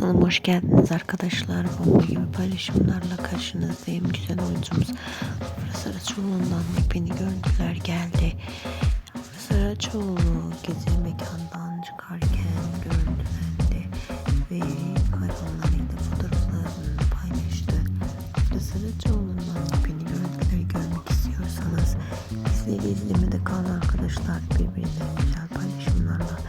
Kanalıma hoş geldiniz arkadaşlar. Bomba gibi paylaşımlarla karşınızdayım. Güzel oyuncumuz Afra Saraçoğlu'ndan beni görüntüler geldi. Afra Saraçoğlu gezi mekandan çıkarken görüntülendi ve hayvanlarıyla fotoğraflarını paylaştı. Afra Saraçoğlu'ndan beni görüntüleri görmek istiyorsanız izle izlemede kalan arkadaşlar birbirinden güzel paylaşımlarla